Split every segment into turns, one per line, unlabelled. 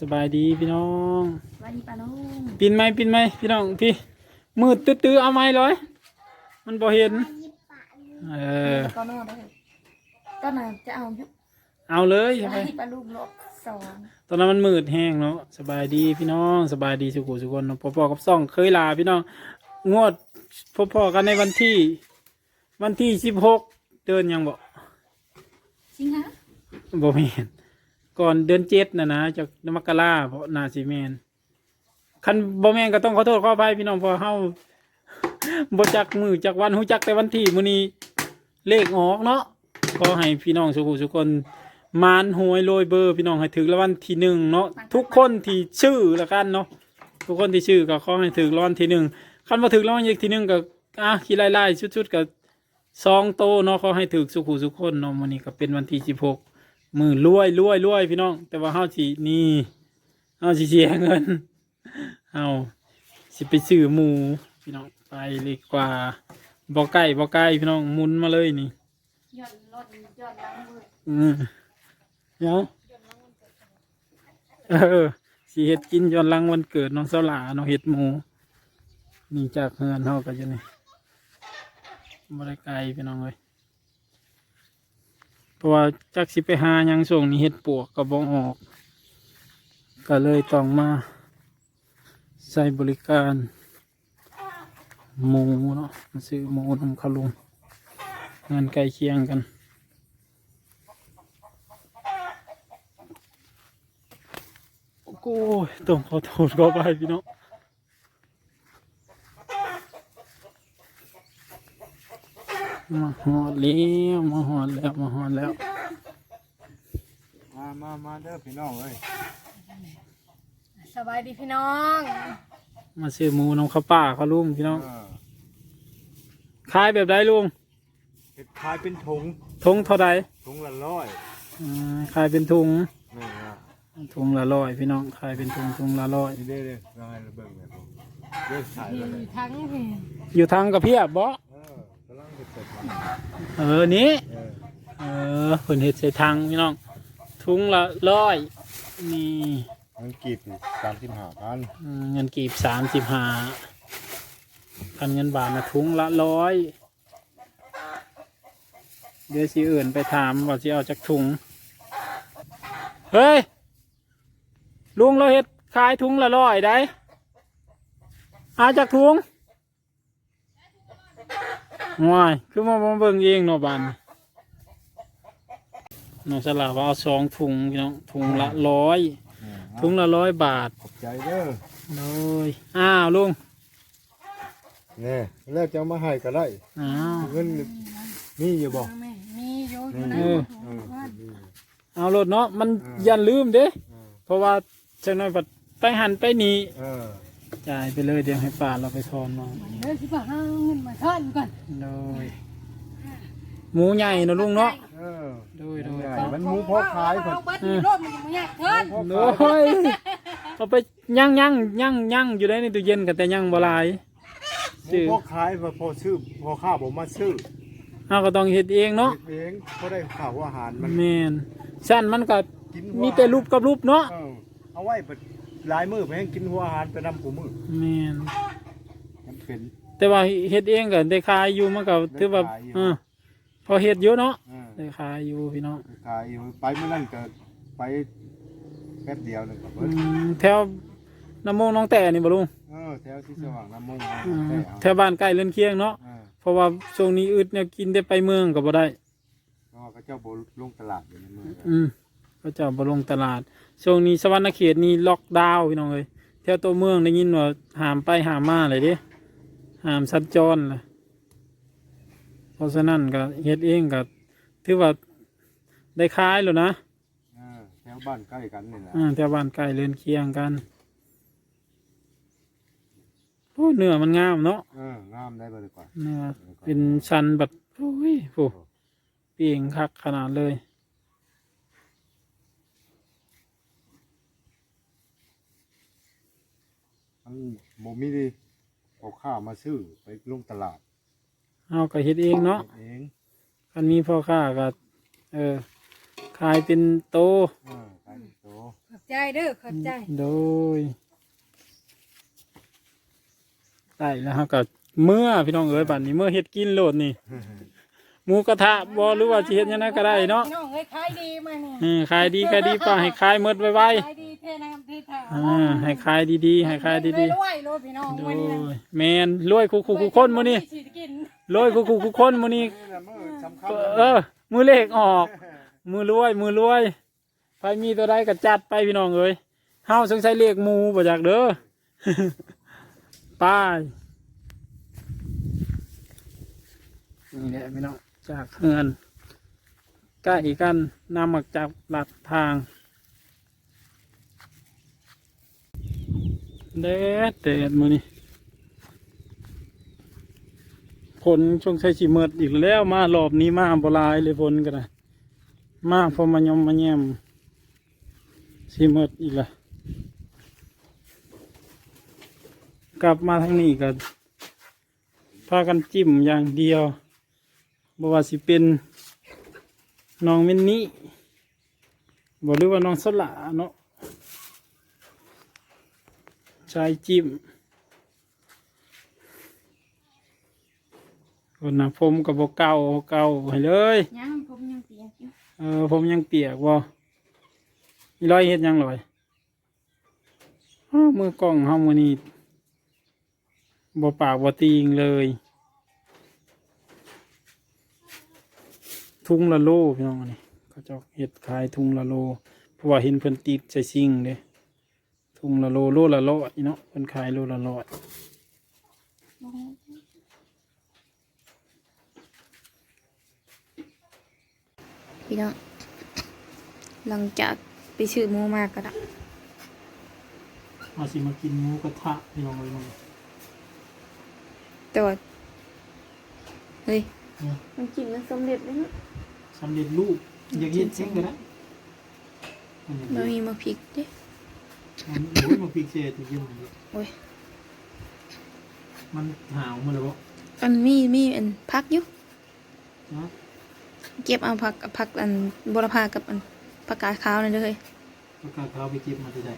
สบายดีพี่น้อง
สวัสดีป้าลุง
ปินไหมปินไหมพี่น้องพี่มืดตื้อๆเอาไหมร้อยมันบ่เห็นเออ
ก็นอนเลยก็น่ะจะเอาอยู่
เอาเลย
ส
ใช่ไหม
วัสดีป้าลุงรอบสอง
ตอนนั้นมันมืดแห้งเนาะสบายดีพี่น้องสบายดีสุขุสุคนเนาะพ่อๆกับซ่องเคยลาพี่น้องงวดพ่อๆกันในวันที่ วันที่สิบหกเดือนยังบ่
จริงฮะ
บ่แม่น ก่อนเดือนเจ็ดนะนะจากมกราเพราะนาซีแมนคันบ่แม่นก็ต้องขอโทษขออภัยพี่น้องเพอเฮาบ่จักมือจักวันฮู้จักแต่วันที่มื้อนี้เลขออกเนาะขอให้พี่น้องสุขุสุคนมานหวยโรยเบอร์ พี่น้องให้ถึงรางวัลที่หนึ่งเนาะทุกคนที่ชื่อละกันเนาะทุกคนที่ชื่อก็ขอให้ถึงรางวัลที่หนึ่งคันบ่ถึงรางวัลที่หนึ่งก็อะขี้ไล่ๆชุดๆก็ซองโตเนาะขอให้ถึงสุขุสุคนเนาะมื้อนี้ก็เป็นวันที่16 มือรวยรวยรวยพี่น้อง แต่ว่าเฮาสินี่เฮาสิเสียเงินเฮาสิไปซื้อหมูพี่น้องไปเลยกว่าบ่ใกล้บ่ใกล้พี่น้องหมุนมาเลยนี่
ย้อนรถย้อนหลังมือ
อืมเดี๋ยวเออสิเฮ็ดกินย้อนหลังวันเกิดน้องสลาน้องเฮ็ดหมูนี่จากเฮือนเฮาก็อยู่นี่บ่ได้ไกลพี่น้องเอ้ย เพราะว่าจักสิไปหายังส่งนี่เฮ็ดปวกก็บ่ออก ก็เลยต้องมาใช้บริการหมูเนาะมาซื้อหมูนำเขาลุงงินใกล้เคียงกันโอ้โหต้องขอโทษขอไปพี่น้อง มาหอดแล้วมาหอดแล้วมาหอดแล้ว
มามามาเด้อพี่น้องเอ้ย
สบายดีพี่น้อง
มาซื้อหมูน้องข้าวป่าข้าวลุงพี่น้อง
เออ
ขายแบบใดลุง
เห็ดขายเป็นถุง
ทงเท่าใด
ถุงละร้อย
อ่าขายเป็นถุง
นี่นะ
ถุงละร้อยพี่น้องขายเป็นถุงถุงละร้อย
นี่เด้อเด้อเราให้เราเบิ่งเนี่ยเด้อขายแล้วเลย
ทั้งเพล
อยู่ทางกระเพียบบ่
เออ
นี้
เออ
เออเพิ่นเฮ็ดใส่ทางพี่น้องถุงละร้อยนี่
มันกีบสามสิบห้าพัน
เงินกีบสามสิบห้าพันเงินบาทนะถุงละร้อยเดี๋ยวสิอื่นไปถามว่าสิเอาจากถุง เฮ้ย ลุงเราเฮ็ดขายถุงละร้อยได้อาจากถุง ง่ายคือมามาเบิ่งเองเนาะบานนี้น้องสลาว่าเอาสองถุงพี่น้องถุงละร้อย
นี่
ถุงละร้อยบาท
ขอบใจเด้อ
เลยอ้าวลุง
เนี่ยแล้วจะเอามาให้ก็ได้
อ้าว
เงินนี่อยู่บ่
แม่มีอยู่อยู่
เอ
นะ
อ
เออนี่
เอารถเนาะมัน
อืม
อย่าลืมเด้
เออ
เพราะว่าจังน้อยปัดไปหันไปหนี
เออ
จ่ายไปเลยเดี๋ยวให้ป้าเราไปทอนมา
เดี๋ยวสิบ่าหาเงินมาทอนก่อน
เลยหมูใหญ่เนาะลุงเนาะ
เออ
โดยโดย
ใหญ่มันหมูพอขายคน
เบิดมีรถมันยังไม่อยากเทิน
พอ
โด
ขาย
ยเอาไปย่างย่างย่างย่างอยู่ได้ในตู้เย็นกันแต่ย่างบหลาย
หมูพอขายพอพอซื้อพอข้าวผมมาซื้อ
เราก็ต้องเฮ็ดเองเนาะ
เฮ็ดเองเพราะได้ข่าวอาหารมัน
แม่นสั้นมันก็
กิน
มีแต่รูปกับรูปเนาะ
เออเอาไว้ไป หลายมือไปให้กินหัวอาหารไปนำกูมือ
แม่น
มันเป็น
แต่ว่าเฮ็ดเองก็ได้ขายอยู่มันก็ถือว่า
ได้ขายอยู่
เออพอเฮ็ดอยู่เนาะ
เออ
ได้ขายอยู่พี่น้อง
ขายอยู่ไปเมื่อนั้นก็ไปแป๊บเดียวหนึงก็
อื
เบิด
มแถวน้ำมงน้องแต่นี่บ่ลุง
เออแถวที่สว่างน้ำมง
อืม
แต่เอา
แถวบ้านใกล้เรือนเคียงเนาะ
เออ
เพราะว่าช่วงนี้อึดเนี่ยกินได้ไปเมืองก็บ่ได้
เพราะว่าเขาเจ้าบ่ลงตลาดอยู่ในเมือง
อืมก็จะบ่ลงตลาด ช่วงนี้สวรรณเขตนี่ล็อกดาวน์พี่น้องเอ้ยแถวตัวเมืองได้ยินว่าห้ามไปห้ามมาเลยเด้ห้ามสัญจรล่ะเพราะฉะนั้นก็เฮ็ดเองก็ถือว่าได้ขายแล้วนะ
เออแถวบ้านใกล้กันนี่แหละ
อ่าแถวบ้านใกล้เรือนเคียงกันโอ้เนื้อมันงามเนาะ
เอองามได้บ่ดีกว่า
เนื้อเป็นชันแบบโอ้ยโหเปียงคักขนาดเลย
มันบ่มีดิเอาข้าวมาซื้อไปลงตลาด
เอาก็เฮ็ดเองเนาะ
เอง
คันมีพ่อค้าก็เออขายเป็นโต
เออขายเป็นโต
ขอบใจเด้อขอบใจ
โดยได้แล้วฮะก็เมื่อพี่น้องเอ๋ยบัดนี้เมื่อเฮ็ดกินโลดนี่หมูกระทะบ่หรือว่าสิเฮ็ดหยังไงก็ได้เนาะ
พี่น้องเอ้ยขายดีมาเนี่ย
อืมขายดีขายดีป้าให้ขายหมดไว
ขายดีเทน้ำเทท่า
ๆอ่าให้ขายดีๆให้ขายดี
รวยๆโลดพี่น้อง
ๆโด
วันนี้นะ
ยแมนรวยคู่คู่คู่คนมื้อนี้
สิกิน
รวยคู่คู่คู่คนมื้อนี้
นี่แหละมือสำคัญ
เออ มือเลขออก มือรวยมือรวยใครมีตัวใดก็จัดไปพี่น้องเอ้ยเฮาสงสัยเลขหมูบ่จากเด้อป้ายนี่แหละพี่น้องจากเฮือนใกล้กันนำมาจากหลัดทาง แดดแดดมือนี่ฝนช่วงใช้สีเมิดอีกแล้วมารอบนี้มาบลายเลยฝนกันนะมาพอมายมมาแยมสีเมิดอีกละกลับมาทางนี้ก็พากันจิ้มอย่างเดียวบว่าสิเป็นน้องมินนี่บ่หรือว่าน้องสละเนาะ ใช้จิ้มคนนะผมกับบเก่าเก่าให้เลย
ยังผมยังเปียกอยู่
เออผมยังเปียกบ่มีรอยเฮ็ดหยังลอยอ้าวมือกล้องเฮามื้อนี้บ่ปากบ่ตีงเลยทุ่งละโลพี่น้องอันนี้เขาเจ้าเฮ็ดขายทุ่งละโลเพราะว่าเห็นเพิ่นติดใส่ซิงเด้ ทุ่งละโลโลละร้อยเนาะเพิ่นขายโลละร้อย
พี่น้องหลังจากไปซื้อหมูมากก็ได้
มาสิมากินหมูกระทะพี่น้องเลยมื้อนี้
แต่ว่าเฮ้ย
เนี่ย
มันกินมันสำเร็จแล้วเนอะ
สำเร็จรูปอยากเฮ็ดเช็คก็ได้มันอยาก
มัน
เฮ็ด
มีมาพริกเด้
มันโอ้ยมันพิกเศษจริงๆมัน
โอ้ย
มันหาวมาแล้วบ่
อันมีมีอันพักอยู่
เนาะ
เก็บเอาผักผักอันบรพากับอันผักกาดขาวนั่นเด้อเฮ้ย
ประกาศเขาไปเก็บมาที่ไหน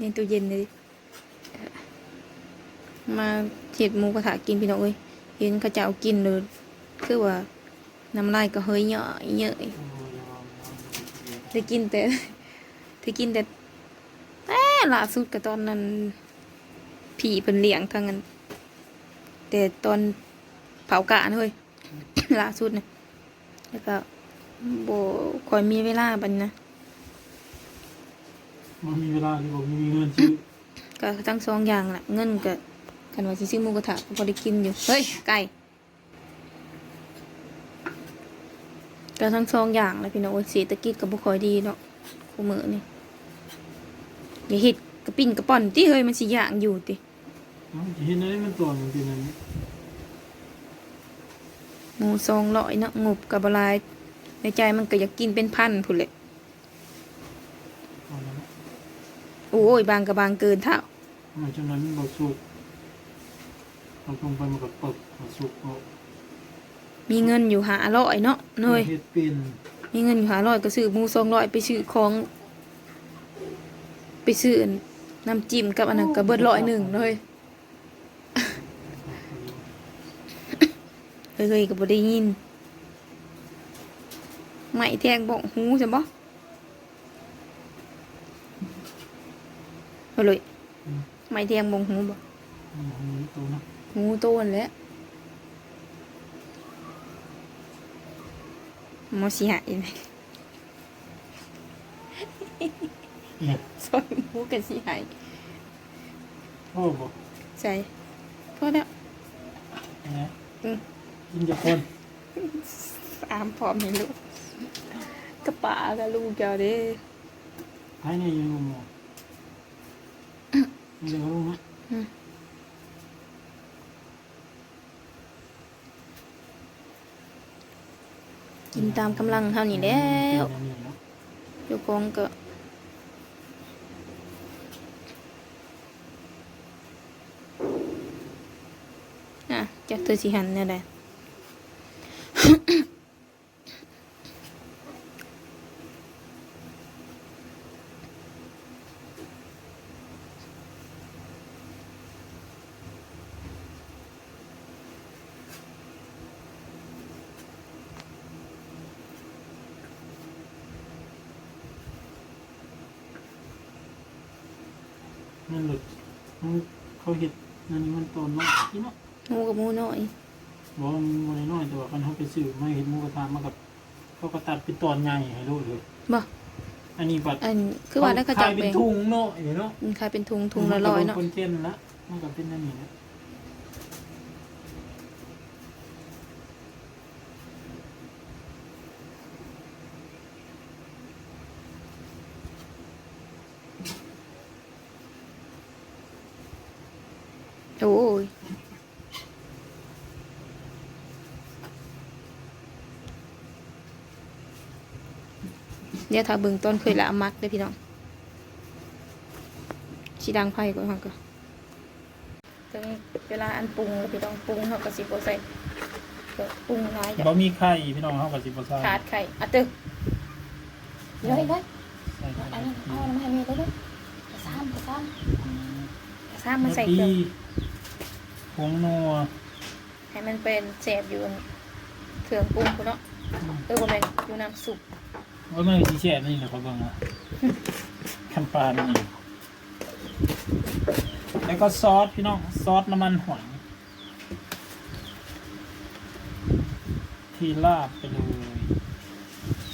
ในตู้เย็นเลยเออมาเห็ดหมูกระทะกินพี่น้องเอ้ยเห็นเขาจะเอากินเลยคือว่าน้ำลายก็เฮ้ยเหยอะเยอะได้กินแต่ได้กินแต่แต่ ล่าสุดกับตอนนั้น ผีเป็นเลี้ยงทางนั้น แต่ตอนเผากะนะเฮ้ย ล่าสุดเนี่ยแล้วก็โบคอยมีเวลาบัดนนะ
มันมีเวลาที่ผมมีเงินซื้อ
ก็ทั้งสองอย่างแหละเงินก็กันว่าสิซื้อหมูกระทะก็พอได้กินอยู่ เฮ้ย ไก่ก็ทั้งสองอย่างแหละพี่น้องโอ้ยเศรษฐกิจก็บ่ค่อยดีเนาะคู่มือนี่ อย่าเฮ็ดกระปิ้นกระป่อนติเฮ้ยมันสิย่างอยู่ติ
เอ้าเห็นอะไรมันตัวมันเป็นอะไร
หมูซองร้อยเนาะงบกับบหลายในใจมันก็อยากกินเป็นพันพุ่นแหละ
เอาละนะ
โอ้ยบางกับบางเกินเท่า
หลังจากนั้นมันบอกสุกเอาลงไปมันก็ตกมาสุกเอา
มีเงินอยู่หาร้อยเนาะเนย
เฮ็ดเป็น
มีเงินอยู่หาร้อยก็ซื้อหมูซองร้อยไปซื้อของ ไปซื้ออันน้ำจิ้มกับอันนั้นก็เบิดร้อยหนึ่งเลยเฮ้ยๆก็บ่ได้ยิน ไม่แทงบอกหูใช่บ่เอาเลยไม่แทงบองหูบ่
อืมตัวนะ
หูโตนแหล้วมอสิหายไหม
เนี่ย
ซอยหมูกันสิหาย
พ่อบอก
ใส่พอแล้ว
นะ
อืม
กินจากคน
สามพร้อมให้ลูกกระป๋ากับลูกเจ้าเด้
ภายในยังงงไม่ได้รู้นะ
กินตามกำลังเท่านี้แล้ว
เป็นอันนี้เนาะ
เจ้าของก็ จะตัวอสิหันเนี่ยแหละ
นั่นหลุดมันเขาเห็ดนั่นนี่มันโตน้องที่เนาะ
หมูกับหมูน้อย
บอกว่ามันบ่ได้น้อยแต่ว่าคันเขาไปซื้อมาเห็ดหมูกระทะมากับเขาก็ตัดเป็นตอนใหญ่ให้ลูกเลย
บ่
อันนี้บัด
อันคือว่าแล้วก็จะ
ขยเป็
เป็น
นถุงเนาะอย่างเนาะ
มันขายเป็นทุงทุงละร้อยเนาะ
คนเช่นละมันก็เป็นอันนี้นะ
โอ้ย เดี๋ยวถ้าเบิ่งต้นเคยละมักเด้อพี่น้องสีดังไฟก่อนค่ะก็ถึงเวลาอันปรุงแล้วพี่น้องปรุงเขาก็สิบ่ใส่ก็ปรุงน้อยจ้ะ
บ่มีไข่พี่น้องเขาก็สิบ่ใส่
ขาดไข่อะตึกเลยเลย
ใส่ไข่
อันนี้เอาน้ำให้เมียเลยเลยกระซ้ำกระซ้
อืมำ
กระซ้ำมันใส่เครื่อง
ผงนัว
ให้มันเป็นแสบอยู่อันเครื่องปรุงพุ่นเนาะเออบ่แม่นอยู่น้ำซุป
ว่ามันสิแช่นี่นะเขาเบิ่งว่าคันปลานี่แล้วก็ซอสพี่น้องซอสน้ำมันหอยที่ลาบไปเลย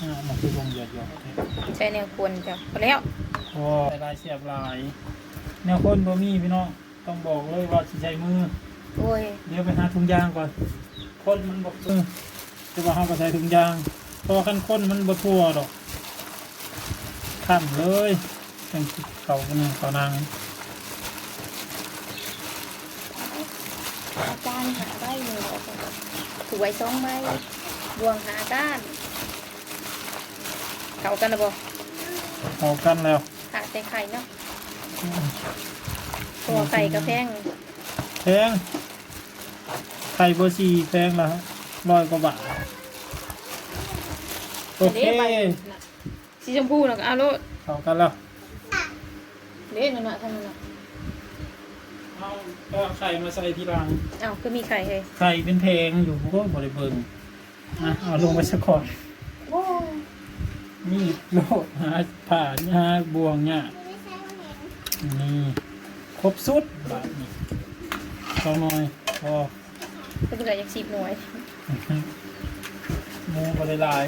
อ่ามันคือลงหยอดๆ
ใช้แนวควรจ้ะพอแล้ว
โอ้ยลายเสียบลาย แนวคนบ่มีพี่น้องต้องบอกเลยว่าสิใช้มือ
โอ้ย
เดี๋ยวไปหาถุงยางก่อนคนมันบอกมือจะว่าเขาก็ใช้ถุงยางเพราะว่าคันคนมันบ่ทั่วดอกข้ามเลยจังสิเขากันงเขานาง
อาจารย์หาใบหนึ่งออกก่อนถูไว้สองใบบวงหาก้านเข้ากันนะบ่
เขากันแล้ว
ขาดแต่ไข่เนาะตัวไข่ก็แพง
แพงไข่เบอร์สี่แพงละร้อยกว่าบาท โอเค
ด้ใบน่ะสีชมพูน่ะก็เอาโลด
เขากันแล้ว
เด้นั่นน่ะทำนั่นน่ะ
เอาก็ไข่มาใส่ทีหลัง
เอ้าก็มีไข่เลย
ไข่เป็นเพลงอยู่พวกบริเบิงอะเอาลงไปสักก่อน
โอ้
มีดโลดหาผ่าหาบวงเนี่ยนี่ครบสุดบาทนี่สองหน่อยพอ
ก็เหลือจากสิบหน่วย
หมูก็ได้หลาย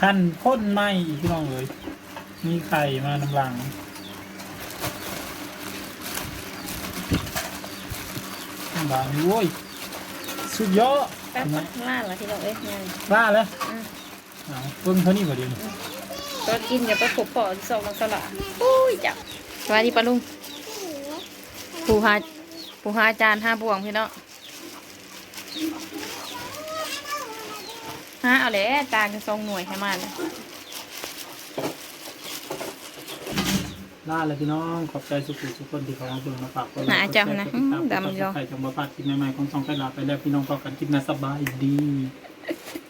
ขั้นข้นไหมอีกพี่น้องเลยมีไข่มานำหลังบางโว้ยสุดยอด
แป๊บข้างล่างละที่เราเอ้ยงาน
ล่าแล้ว
อืม
เอาเพิ่งเท่านี้กว่าเดียวนี้
ก็กินอย่าไปขบปอที่สองมังสละอุ้ยจับสวัสดีปะลุงผู้หาผู้หาจานห้าบวงพี่เนาะ ฮะเอาเลยจานจะทรงหน่วยให้มัน
ล่าเลยพี่น้องขอบใจสุขุทุกคนที่เขาเอาเพิ่งมาฝากคน
หนาจังนะอืมดำ
ย
ยอ
ใครจะมาฝากคลิปใหม่ๆของสองไก่ลาไปแล้วพี่น้องก็กันคลิปหนะสบายดี
บ